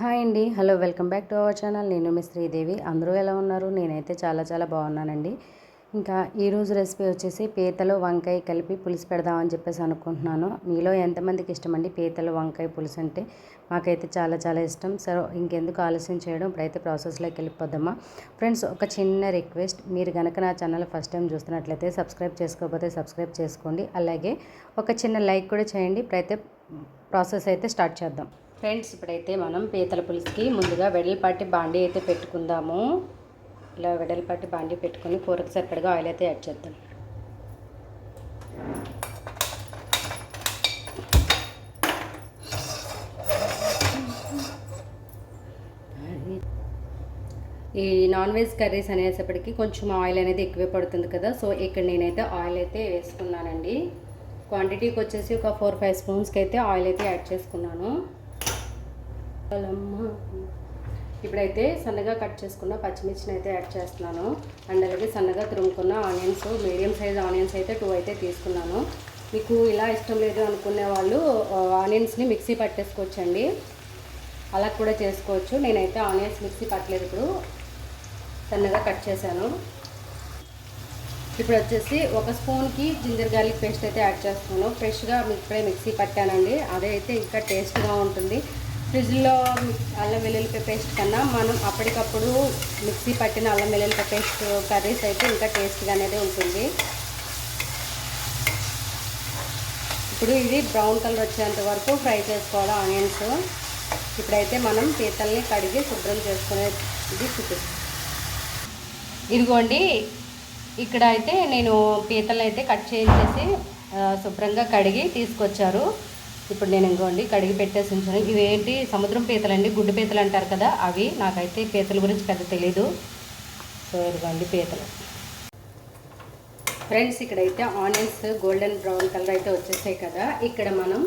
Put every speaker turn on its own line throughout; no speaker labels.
Hi అండి. Hello welcome back to our channel. నేను మీ శ్రీదేవి. అందరూ ఎలా ఉన్నారు? నేనైతే చాలా చాలా బాగున్నానండి. ఇంకా ఈరోజు రెసిపీ వచ్చేసి పీతలు వంకాయ కలిపి పులుసు పెడదామని చెప్పేసి అనుకుంటున్నాను. మీలో ఎంతమందికి ఇష్టమండి పీతలు వంకాయ పులుసు అంటే? మాకైతే చాలా చాలా ఇష్టం. సరే ఇంకెందుకు ఆలస్యం చేయడం? ఇప్పుడైతే ప్రాసెస్లోకి వెళ్ళిపోద్దామా ఫ్రెండ్స్ ఒక చిన్న రిక్వెస్ట్. మీరు కనుక నా ఛానల్ ఫస్ట్ టైం చూస్తున్నట్లయితే సబ్స్క్రైబ్ చేసుకోకపోతే సబ్స్క్రైబ్ చేసుకోండి. అలాగే ఒక చిన్న లైక్ కూడా చేయండి. ఇప్పుడైతే ప్రాసెస్ అయితే స్టార్ట్ చేద్దాం. ఫ్రెండ్స్ ఇప్పుడైతే మనం పీతల పులుసుకి ముందుగా వెడల్పాటి బాండీ అయితే పెట్టుకుందాము. ఇలా వెడల్పాటి బాండీ పెట్టుకొని కూరకు సరిపడగా ఆయిల్ అయితే యాడ్ చేద్దాం. ఈ నాన్ వెజ్ కర్రీస్ అనేసప్పటికీ కొంచెం ఆయిల్ అనేది ఎక్కువే పడుతుంది కదా సో ఇక్కడ నేనైతే ఆయిల్ అయితే వేసుకున్నానండి. క్వాంటిటీకి వచ్చేసి ఒక ఫోర్ ఫైవ్ స్పూన్స్కి అయితే ఆయిల్ అయితే యాడ్ చేసుకున్నాను. ఇప్పుడైతే సన్నగా కట్ చేసుకున్న పచ్చిమిర్చిని అయితే యాడ్ చేస్తున్నాను. అండ్ అలాగే సన్నగా తురుముకున్న ఆనియన్స్ మీడియం సైజ్ ఆనియన్స్ అయితే టూ అయితే తీసుకున్నాను. మీకు ఇలా ఇష్టం లేదు అనుకునే వాళ్ళు ఆనియన్స్ని మిక్సీ పట్టేసుకోవచ్చండి. అలా కూడా చేసుకోవచ్చు. నేనైతే ఆనియన్స్ మిక్సీ పట్టలేదు ఇప్పుడు. సన్నగా కట్ చేశాను. ఇప్పుడు వచ్చేసి ఒక స్పూన్కి జింజర్ గార్లిక్ పేస్ట్ అయితే యాడ్ చేస్తున్నాను. ఫ్రెష్గా ఇప్పుడే మిక్సీ పట్టానండి. అదే అయితే ఇంకా టేస్ట్గా ఉంటుంది. ఫ్రిడ్జ్లో అల్లం వెల్లుల్లిపాయ పేస్ట్ కన్నా మనం అప్పటికప్పుడు మిక్సీ పట్టిన అల్లం వెల్లుల్లిపాయ పేస్ట్ కర్రీస్ అయితే ఇంకా టేస్ట్గా అనేది ఉంటుంది. ఇప్పుడు ఇది బ్రౌన్ కలర్ వచ్చేంత వరకు ఫ్రై చేసుకోవాలి ఆనియన్స్. ఇప్పుడైతే మనం పీతల్ని కడిగి శుభ్రం చేసుకునేది చూపిస్తాం. ఇదిగోండి ఇక్కడ అయితే నేను పీతలు అయితే కట్ చేసేసి శుభ్రంగా కడిగి తీసుకొచ్చారు. ఇప్పుడు నేను ఇంకోండి కడిగి పెట్టేసి ఉంచాను. ఇవేంటి? సముద్రం పీతలు అండి గుడ్డు పీతలు అంటారు కదా అవి నాకైతే పీతల గురించి పెద్ద తెలీదు. సో ఇదిగోండి పీతలు. ఫ్రెండ్స్ ఇక్కడైతే ఆనియన్స్ గోల్డెన్ బ్రౌన్ కలర్ అయితే వచ్చేసాయి కదా. ఇక్కడ మనం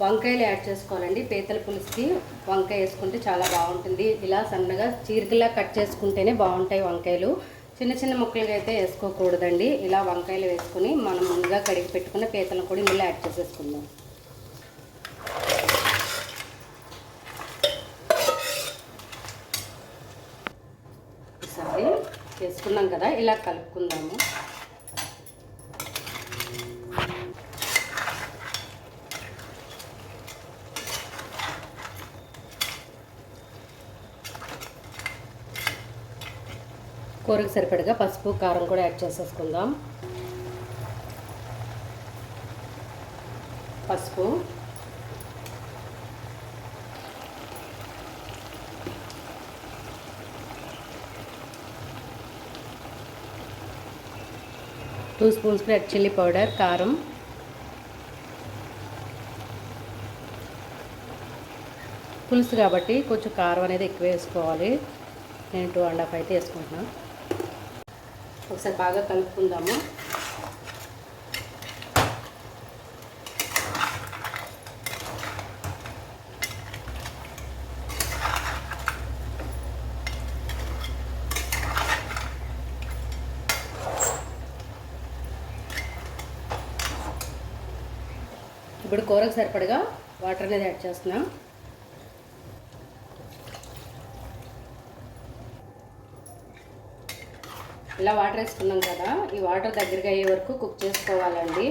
వంకాయలు యాడ్ చేసుకోవాలండి. పీతల పులుసుకి వంకాయ వేసుకుంటే చాలా బాగుంటుంది. ఇలా సన్నగా చీరికలా కట్ చేసుకుంటేనే బాగుంటాయి వంకాయలు. చిన్న చిన్న ముక్కలుగా అయితే వేసుకోకూడదండి. ఇలా వంకాయలు వేసుకుని మనం ముందుగా కడిగి పెట్టుకున్న పీతలను కూడా ఇందులో యాడ్ చేసేసుకుందాం. వేసుకున్నాం కదా ఇలా కలుపుకుందాము. కూరకు సరిపడగా పసుపు కారం కూడా యాడ్ చేసేసుకుందాం. పసుపు. Two spoons red chilli powder కారం. పులుసు కాబట్టి కొంచెం కారం అనేది ఎక్కువ వేసుకోవాలి. నేను టూ అండ్ హాఫ్ అయితే వేసుకుంటున్నాను ఒకసారి బాగా కలుపుకుందాము. ఇప్పుడు కూరకు సరిపడగా వాటర్ అనేది యాడ్ చేస్తున్నాం. ఇలా వాటర్ వేసుకున్నాం కదా ఈ వాటర్ దగ్గరగా అయ్యే వరకు కుక్ చేసుకోవాలండి.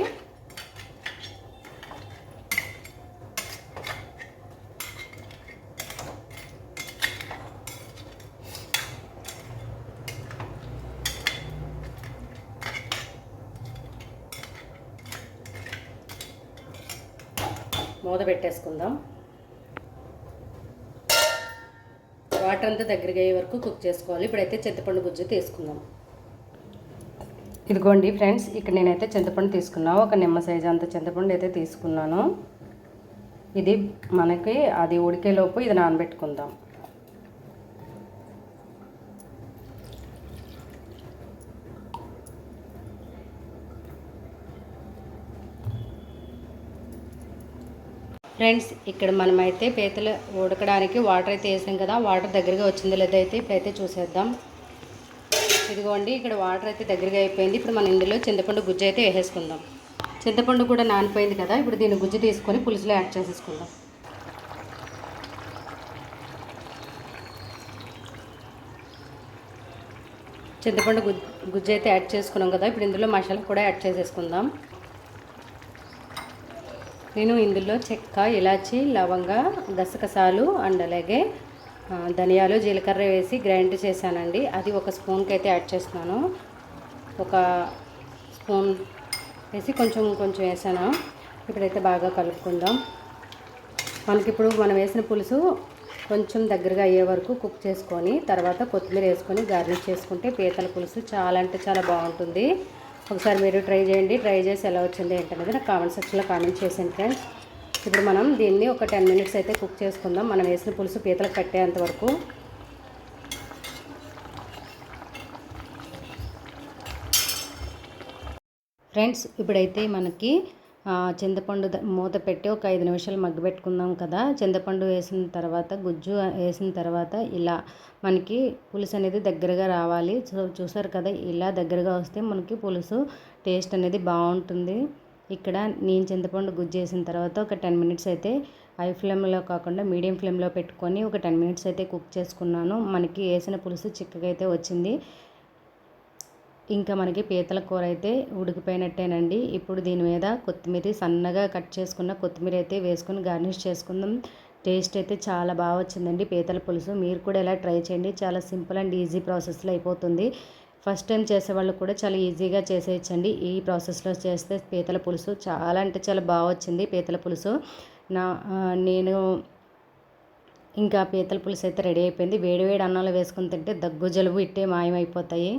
మూత పెట్టేసుకుందాం. వాటర్ అంతా దగ్గరికి అయ్యే వరకు కుక్ చేసుకోవాలి. ఇప్పుడైతే చింతపండు గుజ్జు తీసుకుందాం. ఇదిగోండి ఫ్రెండ్స్ ఇక్కడ నేనైతే చింతపండు తీసుకున్నాను ఒక నిమ్మ సైజు అంత చింతపండు అయితే తీసుకున్నాను. ఇది మనకి అది ఉడికేలోపు ఇది నానబెట్టుకుందాం. ఫ్రెండ్స్ ఇక్కడ మనమైతే పీతలు ఉడకడానికి వాటర్ అయితే వేసాం కదా వాటర్ దగ్గరగా వచ్చిందో లేదో అయితే ఇప్పుడైతే చూసేద్దాం. ఇదిగోండి ఇక్కడ వాటర్ అయితే దగ్గరగా అయిపోయింది. ఇప్పుడు మనం ఇందులో చింతపండు గుజ్జు అయితే వేసేసుకుందాం. చింతపండు కూడా నానిపోయింది కదా ఇప్పుడు దీన్ని గుజ్జు తీసుకొని పులుసులో యాడ్ చేసేసుకుందాం. చింతపండు గుజ్జు అయితే యాడ్ చేసుకున్నాం కదా ఇప్పుడు ఇందులో మసాలా కూడా యాడ్ చేసేసుకుందాం. నేను ఇందులో చెక్క ఇలాచి లవంగ గసగసాలు అండ్ అలాగే ధనియాలు జీలకర్ర వేసి గ్రైండ్ చేశానండి. అది ఒక స్పూన్కి అయితే యాడ్ చేస్తున్నాను. ఒక స్పూన్ వేసి కొంచెం కొంచెం వేసాను. ఇప్పుడైతే బాగా కలుపుకుందాం. మనకి ఇప్పుడు మనం వేసిన పులుసు కొంచెం దగ్గరగా అయ్యే వరకు కుక్ చేసుకొని తర్వాత కొత్తిమీర వేసుకొని గార్నిష్ చేసుకుంటే పీతల పులుసు చాలా అంటే చాలా బాగుంటుంది. ఒకసారి మీరు ట్రై చేయండి. ట్రై చేసి ఎలా వచ్చింది ఏంటనేది నాకు కామెంట్ సెక్షన్లో కామెంట్ చేసాను ఫ్రెండ్స్. ఇప్పుడు మనం దీన్ని ఒక టెన్ మినిట్స్ అయితే కుక్ చేసుకుందాం. మనం వేసిన పులుసు పీతలకు పట్టేంత వరకు. ఫ్రెండ్స్ ఇప్పుడైతే మనకి చింతపండు మూత పెట్టి ఒక ఐదు నిమిషాలు మగ్గబెట్టుకుందాం కదా. చింతపండు వేసిన తర్వాత గుజ్జు వేసిన తర్వాత ఇలా మనకి పులుసు అనేది దగ్గరగా రావాలి. సో చూసారు కదా ఇలా దగ్గరగా వస్తే మనకి పులుసు టేస్ట్ అనేది బాగుంటుంది. ఇక్కడ నేను చింతపండు గుజ్జు వేసిన తర్వాత ఒక టెన్ మినిట్స్ అయితే హై ఫ్లేమ్లో కాకుండా మీడియం ఫ్లేమ్లో పెట్టుకొని ఒక టెన్ మినిట్స్ అయితే కుక్ చేసుకున్నాను. మనకి వేసిన పులుసు చిక్కగా అయితే వచ్చింది. ఇంకా మనకి పీతల కూర అయితే ఉడికిపోయినట్టేనండి. ఇప్పుడు దీని మీద కొత్తిమీర సన్నగా కట్ చేసుకున్న కొత్తిమీర అయితే వేసుకుని గార్నిష్ చేసుకుందాం. టేస్ట్ అయితే చాలా బాగా వచ్చిందండి పీతల పులుసు. మీరు కూడా ఇలా ట్రై చేయండి. చాలా సింపుల్ అండ్ ఈజీ ప్రాసెస్లో అయిపోతుంది. ఫస్ట్ టైం చేసేవాళ్ళు కూడా చాలా ఈజీగా చేసేయచ్చండి. ఈ ప్రాసెస్లో చేస్తే పీతల పులుసు చాలా అంటే చాలా బాగా వచ్చింది పీతల పులుసు. నా నేను ఇంకా పీతల పులుసు అయితే రెడీ అయిపోయింది. వేడి వేడి అన్నంలో వేసుకుని తింటే దగ్గు జలుబు ఇట్టే మాయమైపోతాయి.